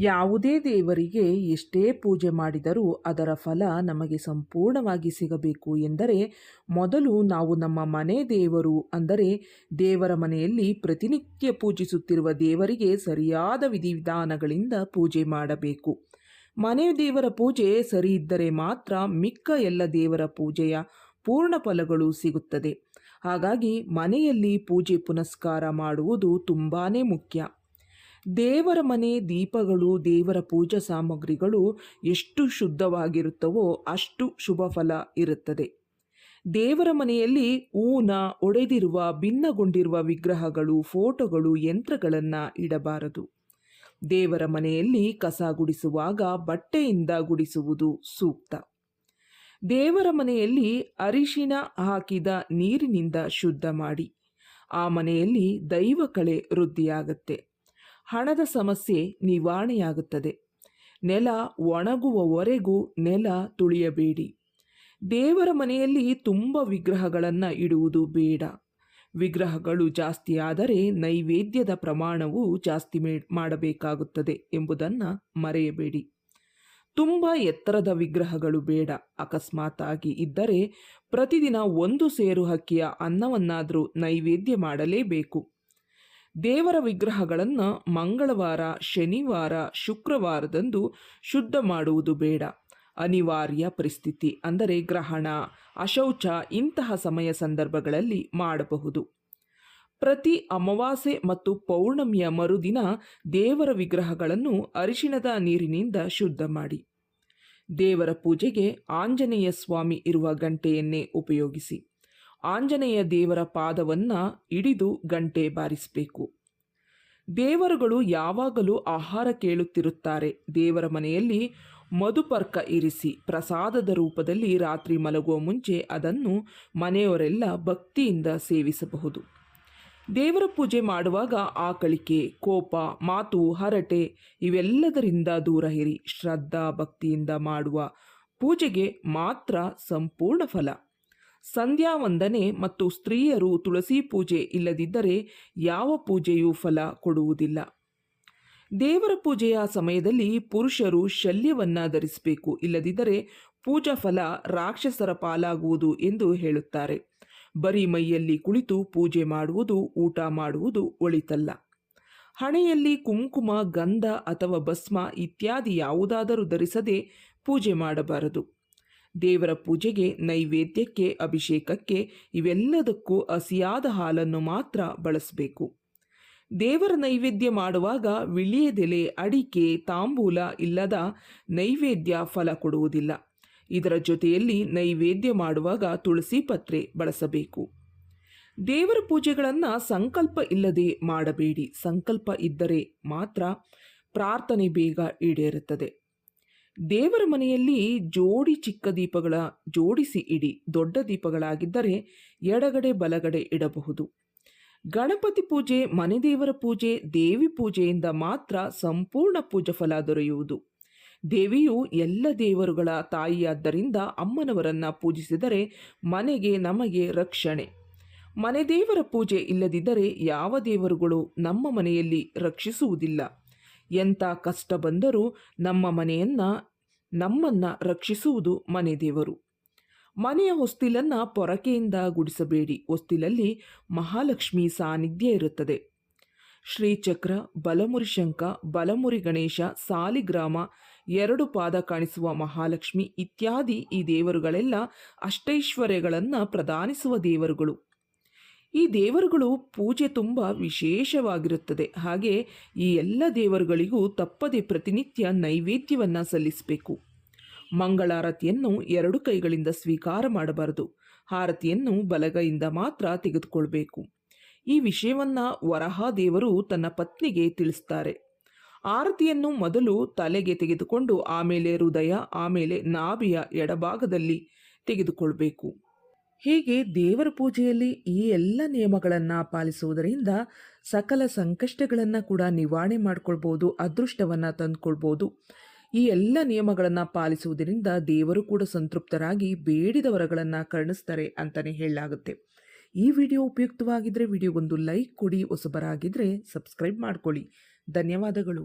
ಯಾವುದೇ ದೇವರಿಗೆ ಎಷ್ಟೇ ಪೂಜೆ ಮಾಡಿದರೂ ಅದರ ಫಲ ನಮಗೆ ಸಂಪೂರ್ಣವಾಗಿ ಸಿಗಬೇಕು ಎಂದರೆ ಮೊದಲು ನಾವು ನಮ್ಮ ಮನೆ ದೇವರು ಅಂದರೆ ದೇವರ ಮನೆಯಲ್ಲಿ ಪ್ರತಿನಿತ್ಯ ಪೂಜಿಸುತ್ತಿರುವ ದೇವರಿಗೆ ಸರಿಯಾದ ವಿಧಿವಿಧಾನಗಳಿಂದ ಪೂಜೆ ಮಾಡಬೇಕು. ಮನೆ ದೇವರ ಪೂಜೆ ಸರಿ ಇದ್ದರೆ ಮಾತ್ರ ಮಿಕ್ಕ ಎಲ್ಲ ದೇವರ ಪೂಜೆಯ ಪೂರ್ಣ ಫಲಗಳು ಸಿಗುತ್ತದೆ. ಹಾಗಾಗಿ ಮನೆಯಲ್ಲಿ ಪೂಜೆ ಪುನಸ್ಕಾರ ಮಾಡುವುದು ತುಂಬಾ ಮುಖ್ಯ. ದೇವರ ಮನೆ ದೀಪಗಳು, ದೇವರ ಪೂಜಾ ಸಾಮಗ್ರಿಗಳು ಎಷ್ಟು ಶುದ್ಧವಾಗಿರುತ್ತವೋ ಅಷ್ಟು ಶುಭ ಫಲ ಇರುತ್ತದೆ. ದೇವರ ಮನೆಯಲ್ಲಿ ಊನ ಒಡೆದಿರುವ, ಭಿನ್ನಗೊಂಡಿರುವ ವಿಗ್ರಹಗಳು, ಫೋಟೋಗಳು, ಯಂತ್ರಗಳನ್ನು ಇಡಬಾರದು. ದೇವರ ಮನೆಯಲ್ಲಿ ಕಸ ಗುಡಿಸುವಾಗ ಬಟ್ಟೆಯಿಂದ ಗುಡಿಸುವುದು ಸೂಕ್ತ. ದೇವರ ಮನೆಯಲ್ಲಿ ಅರಿಶಿನ ಹಾಕಿದ ನೀರಿನಿಂದ ಶುದ್ಧ ಮಾಡಿ. ಆ ಮನೆಯಲ್ಲಿ ದೈವ ಕಳೆ ವೃದ್ಧಿಯಾಗತ್ತೆ. ಹಣದ ಸಮಸ್ಯೆ ನಿವಾರಣೆಯಾಗುತ್ತದೆ. ನೆಲ ಒಣಗುವವರೆಗೂ ನೆಲ ತುಳಿಯಬೇಡಿ. ದೇವರ ಮನೆಯಲ್ಲಿ ತುಂಬ ವಿಗ್ರಹಗಳನ್ನು ಇಡುವುದು ಬೇಡ. ವಿಗ್ರಹಗಳು ಜಾಸ್ತಿಯಾದರೆ ನೈವೇದ್ಯದ ಪ್ರಮಾಣವು ಜಾಸ್ತಿ ಮಾಡಬೇಕಾಗುತ್ತದೆ ಎಂಬುದನ್ನು ಮರೆಯಬೇಡಿ. ತುಂಬ ಎತ್ತರದ ವಿಗ್ರಹಗಳು ಬೇಡ. ಅಕಸ್ಮಾತಾಗಿ ಇದ್ದರೆ ಪ್ರತಿದಿನ ಒಂದು ಸೇರು ಹಕ್ಕಿಯ ಅನ್ನವನ್ನಾದರೂ ನೈವೇದ್ಯ ಮಾಡಲೇಬೇಕು. ದೇವರ ವಿಗ್ರಹಗಳನ್ನು ಮಂಗಳವಾರ, ಶನಿವಾರ, ಶುಕ್ರವಾರದಂದು ಶುದ್ಧ ಮಾಡುವುದು ಬೇಡ. ಅನಿವಾರ್ಯ ಪರಿಸ್ಥಿತಿ ಅಂದರೆ ಗ್ರಹಣ, ಅಶೌಚ ಇಂತಹ ಸಮಯ ಸಂದರ್ಭಗಳಲ್ಲಿ ಮಾಡಬಹುದು. ಪ್ರತಿ ಅಮಾವಾಸ್ಯೆ ಮತ್ತು ಪೌರ್ಣಮಿಯ ಮರುದಿನ ದೇವರ ವಿಗ್ರಹಗಳನ್ನು ಅರಿಶಿಣದ ನೀರಿನಿಂದ ಶುದ್ಧ ಮಾಡಿ. ದೇವರ ಪೂಜೆಗೆ ಆಂಜನೇಯ ಸ್ವಾಮಿ ಇರುವ ಗಂಟೆಯನ್ನೇ ಉಪಯೋಗಿಸಿ. ಆಂಜನೇಯ ದೇವರ ಪಾದವನ್ನು ಹಿಡಿದು ಗಂಟೆ ಬಾರಿಸಬೇಕು. ದೇವರುಗಳು ಯಾವಾಗಲೂ ಆಹಾರ ಕೇಳುತ್ತಿರುತ್ತಾರೆ. ದೇವರ ಮನೆಯಲ್ಲಿ ಮಧುಪರ್ಕ ಇರಿಸಿ ಪ್ರಸಾದದ ರೂಪದಲ್ಲಿ ರಾತ್ರಿ ಮಲಗುವ ಮುಂಚೆ ಅದನ್ನು ಮನೆಯವರೆಲ್ಲ ಭಕ್ತಿಯಿಂದ ಸೇವಿಸಬಹುದು. ದೇವರ ಪೂಜೆ ಮಾಡುವಾಗ ಆಕಳಿಕೆ, ಕೋಪ, ಮಾತು, ಹರಟೆ ಇವೆಲ್ಲದರಿಂದ ದೂರ ಇರಿ. ಶ್ರದ್ಧಾ ಭಕ್ತಿಯಿಂದ ಮಾಡುವ ಪೂಜೆಗೆ ಮಾತ್ರ ಸಂಪೂರ್ಣ ಫಲ. ಸಂಧ್ಯಾ ವಂದನೆ ಮತ್ತು ಸ್ತ್ರೀಯರು ತುಳಸಿ ಪೂಜೆ ಇಲ್ಲದಿದ್ದರೆ ಯಾವ ಪೂಜೆಯೂ ಫಲ ಕೊಡುವುದಿಲ್ಲ. ದೇವರ ಪೂಜೆಯ ಸಮಯದಲ್ಲಿ ಪುರುಷರು ಶಲ್ಯವನ್ನು ಧರಿಸಬೇಕು, ಇಲ್ಲದಿದ್ದರೆ ಪೂಜಾ ಫಲ ರಾಕ್ಷಸರ ಪಾಲಾಗುವುದು ಎಂದು ಹೇಳುತ್ತಾರೆ. ಬರೀ ಮೈಯಲ್ಲಿ ಕುಳಿತು ಪೂಜೆ ಮಾಡುವುದು, ಊಟ ಮಾಡುವುದು ಒಳಿತಲ್ಲ. ಹಣೆಯಲ್ಲಿ ಕುಂಕುಮ, ಗಂಧ ಅಥವಾ ಭಸ್ಮ ಇತ್ಯಾದಿ ಯಾವುದಾದರೂ ಧರಿಸದೆ ಪೂಜೆ ಮಾಡಬಾರದು. ದೇವರ ಪೂಜೆಗೆ, ನೈವೇದ್ಯಕ್ಕೆ, ಅಭಿಷೇಕಕ್ಕೆ ಇವೆಲ್ಲದಕ್ಕೂ ಹಸಿಯಾದ ಹಾಲನ್ನು ಮಾತ್ರ ಬಳಸಬೇಕು. ದೇವರ ನೈವೇದ್ಯ ಮಾಡುವಾಗ ವಿಳಿಯದೆಲೆ, ಅಡಿಕೆ, ತಾಂಬೂಲ ಇಲ್ಲದ ನೈವೇದ್ಯ ಫಲ ಕೊಡುವುದಿಲ್ಲ. ಇದರ ಜೊತೆಯಲ್ಲಿ ನೈವೇದ್ಯ ಮಾಡುವಾಗ ತುಳಸಿ ಪತ್ರೆ ಬಳಸಬೇಕು. ದೇವರ ಪೂಜೆಗಳನ್ನು ಸಂಕಲ್ಪ ಇಲ್ಲದೆ ಮಾಡಬೇಡಿ. ಸಂಕಲ್ಪ ಇದ್ದರೆ ಮಾತ್ರ ಪ್ರಾರ್ಥನೆ ಬೇಗ ಈಡೇರುತ್ತದೆ. ದೇವರ ಮನೆಯಲ್ಲಿ ಜೋಡಿ ಚಿಕ್ಕ ದೀಪಗಳ ಜೋಡಿಸಿ ಇಡಿ, ದೊಡ್ಡ ದೀಪಗಳಾಗಿದ್ದರೆ ಎಡಗಡೆ ಬಲಗಡೆ ಇಡಬಹುದು. ಗಣಪತಿ ಪೂಜೆ ಮನೆದೇವರ ಪೂಜೆ, ದೇವಿ ಪೂಜೆಯಿಂದ ಮಾತ್ರ ಸಂಪೂರ್ಣ ಪೂಜಾ ಫಲ ದೊರೆಯುವುದು. ದೇವಿಯು ಎಲ್ಲ ದೇವರುಗಳ ತಾಯಿಯಾದ್ದರಿಂದ ಅಮ್ಮನವರನ್ನ ಪೂಜಿಸಿದರೆ ಮನೆಗೆ ನಮಗೆ ರಕ್ಷಣೆ. ಮನೆ ದೇವರ ಪೂಜೆ ಇಲ್ಲದಿದ್ದರೆ ಯಾವ ದೇವರುಗಳು ನಮ್ಮ ಮನೆಯಲ್ಲಿ ರಕ್ಷಿಸುವುದಿಲ್ಲ. ಎಂಥ ಕಷ್ಟ ಬಂದರೂ ನಮ್ಮ ಮನೆಯನ್ನು, ನಮ್ಮನ್ನು ರಕ್ಷಿಸುವುದು ಮನೆ ದೇವರು. ಮನೆಯ ಹೊಸ್ತಿಲನ್ನು ಪೊರಕೆಯಿಂದ ಗುಡಿಸಬೇಡಿ. ಹೊಸ್ತಿಲಲ್ಲಿ ಮಹಾಲಕ್ಷ್ಮಿ ಸಾನ್ನಿಧ್ಯ ಇರುತ್ತದೆ. ಶ್ರೀಚಕ್ರ ಬಲಮುರಿ ಶಂಕ ಬಲಮುರಿ ಗಣೇಶ, ಸಾಲಿಗ್ರಾಮ, ಎರಡು ಪಾದ ಕಾಣಿಸುವ ಮಹಾಲಕ್ಷ್ಮಿ ಇತ್ಯಾದಿ ಈ ದೇವರುಗಳೆಲ್ಲ ಅಷ್ಟೈಶ್ವರ್ಯಗಳನ್ನು ಪ್ರದಾನಿಸುವ ದೇವರುಗಳು. ಈ ದೇವರುಗಳು ಪೂಜೆ ತುಂಬ ವಿಶೇಷವಾಗಿರುತ್ತದೆ. ಹಾಗೆ ಈ ಎಲ್ಲ ದೇವರುಗಳಿಗೂ ತಪ್ಪದೆ ಪ್ರತಿನಿತ್ಯ ನೈವೇದ್ಯವನ್ನು ಸಲ್ಲಿಸಬೇಕು. ಮಂಗಳಾರತಿಯನ್ನು ಎರಡು ಕೈಗಳಿಂದ ಸ್ವೀಕಾರ ಮಾಡಬಾರದು. ಆರತಿಯನ್ನು ಬಲಗೈಯಿಂದ ಮಾತ್ರ ತೆಗೆದುಕೊಳ್ಬೇಕು. ಈ ವಿಷಯವನ್ನು ವರಹ ದೇವರು ತನ್ನ ಪತ್ನಿಗೆ ತಿಳಿಸ್ತಾರೆ. ಆರತಿಯನ್ನು ಮೊದಲು ತಲೆಗೆ ತೆಗೆದುಕೊಂಡು ಆಮೇಲೆ ಹೃದಯ, ಆಮೇಲೆ ನಾಭಿಯ ಎಡಭಾಗದಲ್ಲಿ ತೆಗೆದುಕೊಳ್ಬೇಕು. ಹೀಗೆ ದೇವರ ಪೂಜೆಯಲ್ಲಿ ಈ ಎಲ್ಲ ನಿಯಮಗಳನ್ನು ಪಾಲಿಸುವುದರಿಂದ ಸಕಲ ಸಂಕಷ್ಟಗಳನ್ನು ಕೂಡ ನಿವಾರಣೆ ಮಾಡ್ಕೊಳ್ಬೋದು, ಅದೃಷ್ಟವನ್ನು ತಂದುಕೊಳ್ಬೋದು. ಈ ಎಲ್ಲ ನಿಯಮಗಳನ್ನು ಪಾಲಿಸುವುದರಿಂದ ದೇವರು ಕೂಡ ಸಂತೃಪ್ತರಾಗಿ ಬೇಡಿದ ವರಗಳನ್ನು ಕರ್ಣಿಸ್ತಾರೆ ಅಂತಲೇ ಹೇಳಲಾಗುತ್ತೆ. ಈ ವಿಡಿಯೋ ಉಪಯುಕ್ತವಾಗಿದ್ದರೆ ವಿಡಿಯೋಗೊಂದು ಲೈಕ್ ಕೊಡಿ ಹೊಸಬರಾಗಿದ್ದರೆ ಸಬ್ಸ್ಕ್ರೈಬ್ ಮಾಡ್ಕೊಳ್ಳಿ. ಧನ್ಯವಾದಗಳು.